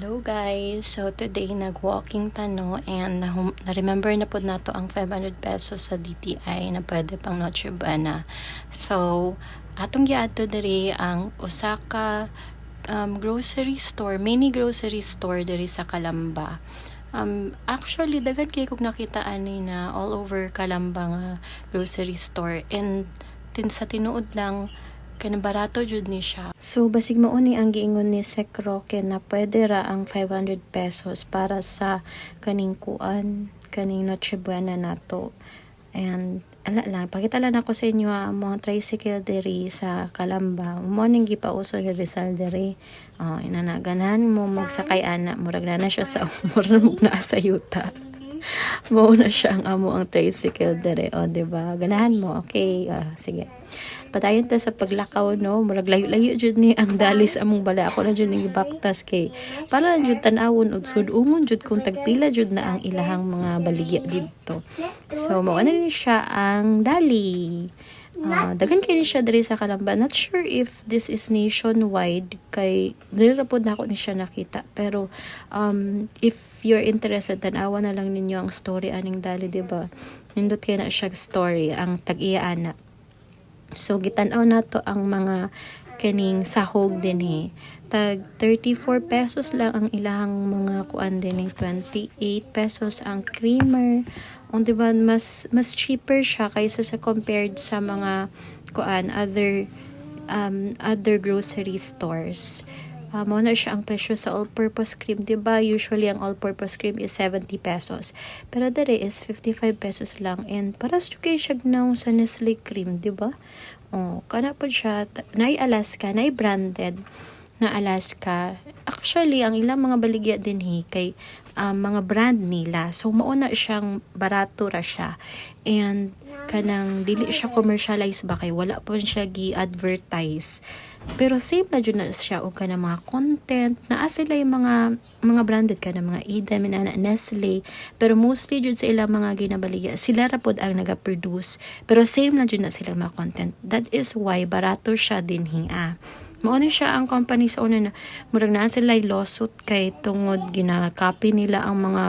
Hello guys! So today nag-walking tano and na- na-remember na po nato ang 500 pesos sa DTI na pwede pang Noche Buena. So atong giadto diri ang Osaka um, grocery store, mini grocery store diri sa Kalamba. Um, actually, daghan kay kog nakita ani na all over Kalamba nga grocery store and tin sa tinuod lang kaya barato jud ni siya. So basig mao ni ang giingon ni Sek Roque na pwede ra ang 500 pesos para sa kaning kuan, kaning Noche Buena nato. And ala lang, pakita lang ako sa inyo ang mga tricycle diri sa Kalamba. Mo ning gipauso ni Rizal diri. Oh, inanaganan mo magsakay ana, murag na na siya sa mo na sa yuta. Mo na siya ang amo ang tricycle dere. O, ba? Ganahan mo. Okay. ah, sige. Padayon ta sa paglakaw, no? Murag layo-layo jud ni ang dalis among bala. Ako na jud ni baktas kay para lang jud tan-awon og sudungon jud kung tagpila jud na ang ilahang mga baligya didto. So, mao na ni siya ang dali. Ah, daghan kini siya diri sa Kalamba. Not sure if this is nationwide kay diri ra pod nako ni siya nakita. Pero um, if you're interested tan-awa na lang ninyo ang story aning dali, di ba? Nindot kay na siya story ang tag-iya ana. So gitan-aw nato ang mga kaning sahog din eh. Tag 34 pesos lang ang ilahang mga kuan din eh. 28 pesos ang creamer. On diba mas mas cheaper siya kaysa sa compared sa mga kuan other um, other grocery stores. Uh, mo na siya ang presyo sa all-purpose cream. 'di ba Usually, ang all-purpose cream is 70 pesos. Pero dere is 55 pesos lang. And para sa kay siya gnaw sa Nestle cream, 'di ba Oh, kana po siya. Nay Alaska, nay branded na Alaska. Actually, ang ilang mga baligya din hi kay um, mga brand nila. So, mauna siyang barato ra siya. And kanang dili siya commercialize ba kay wala pa siya gi-advertise. Pero same na jud na siya og kana mga content. Na sila yung mga mga branded kana mga Eden minana Nestle. Pero mostly jud sa ilang mga ginabaligya sila ra pod ang naga-produce pero same na jud na sila mga content. That is why barato siya din hinga mao ni siya ang company sa una na murag naa sila lawsuit kay tungod gina-copy nila ang mga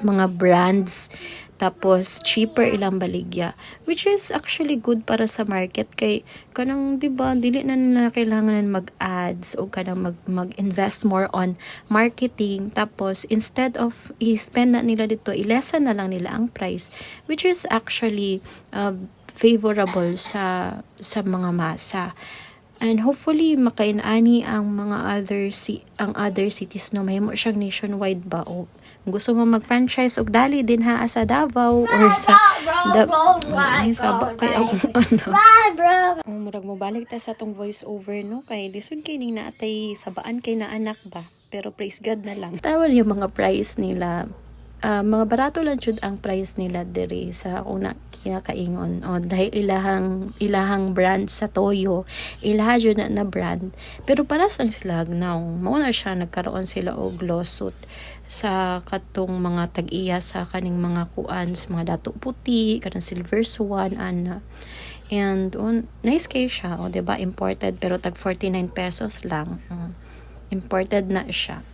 mga brands tapos cheaper ilang baligya. Which is actually good para sa market. Kay kanang 'di ba dili na nila kailangan mag-ads o kanang mag mag-invest more on marketing. Tapos instead of i-spend na nila dito ilesa na lang nila ang price. Which is actually uh, favorable sa sa mga masa. And hopefully makainani ang mga other si ang other cities no? Mahimo siyang nationwide ba o gusto mo mag-franchise og dali din ha sa Davao or sa da, ano sa kay ako ano? murag mo balik ta sa tong voice over no? Kay lisod kay ning naatay sabaan kay na anak ba? Pero praise God na lang. Tawal yung mga price nila. Uh, mga barato lang jud ang price nila diri sa una kinakaingon o dahil ilahang ilahang brand sa toyo ilaha na, na brand. Pero para sa sila now mao na siya nagkaroon sila og lawsuit sa katong mga tag-iya sa kaning mga kuan sa mga dato puti kanang silver swan ana. And on nice case siya o 'di ba? Imported pero tag 49 pesos lang. Uh, imported na siya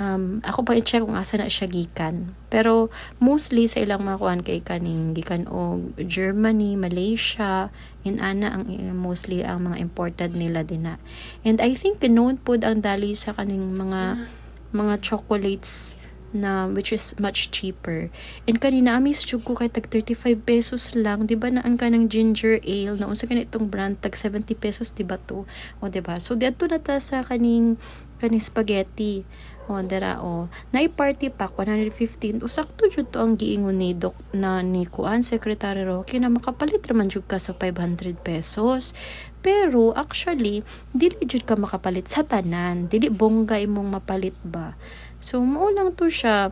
um, ako pa i-check kung asa na siya gikan. Pero mostly sa ilang mga kuan kay kaning gikan og Germany, Malaysia, in ana ang mostly ang mga imported nila din na. And I think known pod ang dali sa kaning mga mga chocolates na which is much cheaper. And kanina amis jud ko kay tag 35 pesos lang, 'di ba na ang kanang ginger ale na unsa kani itong brand tag 70 pesos 'di ba to? O 'di ba? So dito na ta sa kaning kaning spaghetti. O, dara o. Nay party pack 115. Usakto jud to ang giingon ni Dok na ni Kuan Secretary Rocky na makapalit raman jud ka sa 500 pesos. Pero actually, dili jud ka makapalit sa tanan. Dili bongga imong mapalit ba. So, mo lang to siya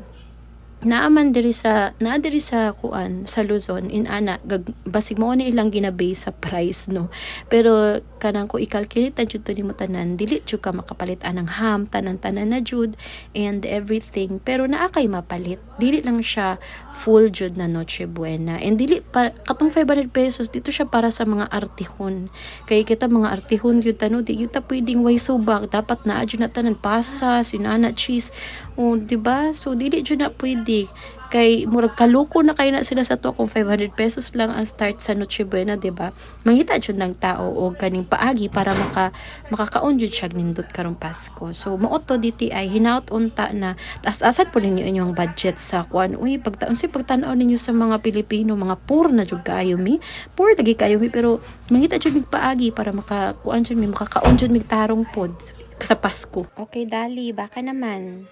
naaman diri sa naa diri sa kuan sa Luzon in ana gag, basig mo ni ilang ginabase sa price no pero kanang ko i-calculate na jud to nimo tanan. Dili jud ka makapalit anang ham tanan tanan na jud and everything. Pero naa kay mapalit. Dili lang siya full jud na noche buena. And dili pa katong 500 pesos dito siya para sa mga artihon. Kay kita mga artihon yun tano di yun ta pwedeng way subak. Dapat na jud na tanan pasa sinana cheese. O di ba? So dili jud na pwede kay murag kaluko na kayo na sila sa to kung 500 pesos lang ang start sa Noche Buena, di ba? Mangita jud ng tao o kaning paagi para maka makakaon jud siya nindot karong Pasko. So mao to DTI hinaut unta na taas-asan po ninyo inyong budget sa kuan. Uy, pagtaon si pagtan-aw ninyo sa mga Pilipino, mga poor na jud kayo mi. Poor lagi kayo mi pero mangita jud mig paagi para makakuan jud mi makakaon jud mig tarong pod sa Pasko. Okay, Dali, baka naman.